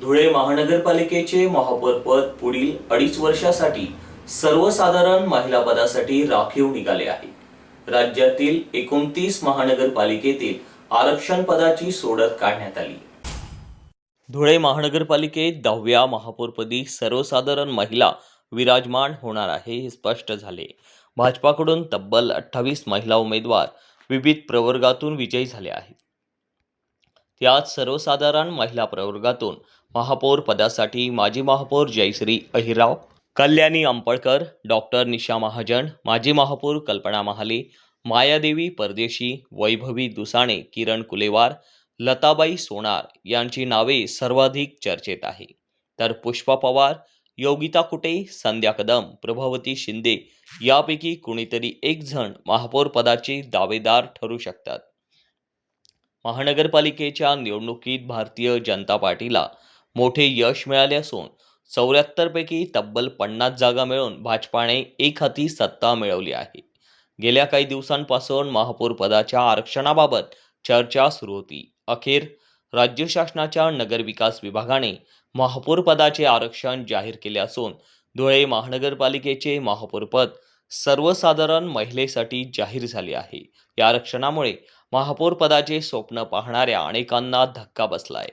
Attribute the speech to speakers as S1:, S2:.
S1: धुळे महानगरपालिकेचे महापौरपद पुढील अडीच वर्षासाठी सर्वसाधारण महिला पदासाठी राखीव निघाले आहे. राज्यातील एकोणतीस महानगरपालिकेतील आरक्षण पदाची सोडत काढण्यात आली. धुळे महानगरपालिकेत दहाव्या महापौरपदी सर्वसाधारण महिला विराजमान होणार आहे हे स्पष्ट झाले. भाजपाकडून तब्बल अठ्ठावीस महिला उमेदवार विविध प्रवर्गातून विजयी झाले आहेत. त्यात सर्वसाधारण महिला प्रवर्गातून महापौर पदासाठी माजी महापौर जयश्री अहिराव कल्याणी अंपळकर डॉक्टर निशा महाजन माजी महापौर कल्पना महाले मायादेवी परदेशी वैभवी दुसाणे किरण कुलेवार लताबाई सोनार यांची नावे सर्वाधिक चर्चेत आहे. तर पुष्पा पवार योगिता कुटे संध्या कदम प्रभावती शिंदे यापैकी कुणीतरी एक जण महापौर पदाचे दावेदार ठरू शकतात. महानगरपालिकेच्या निवडणुकीत भारतीय जनता पार्टीला मोठे यश मिळाले असून चौऱ्याहत्तरपैकी तब्बल पन्नास जागा मिळून भाजपाने एक हाती सत्ता मिळवली आहे. गेल्या काही दिवसांपासून महापौर पदाच्या आरक्षणाबाबत चर्चा सुरू होती. अखेर राज्य शासनाच्या नगरविकास विभागाने महापौर पदाचे आरक्षण जाहीर केले असून धुळे महानगरपालिकेचे महापौरपद सर्वसाधारण महिलेसाठी जाहीर झाले आहे. या आरक्षणामुळे महापौर पदाचे स्वप्न पाहणाऱ्या अनेकांना धक्का बसलाय.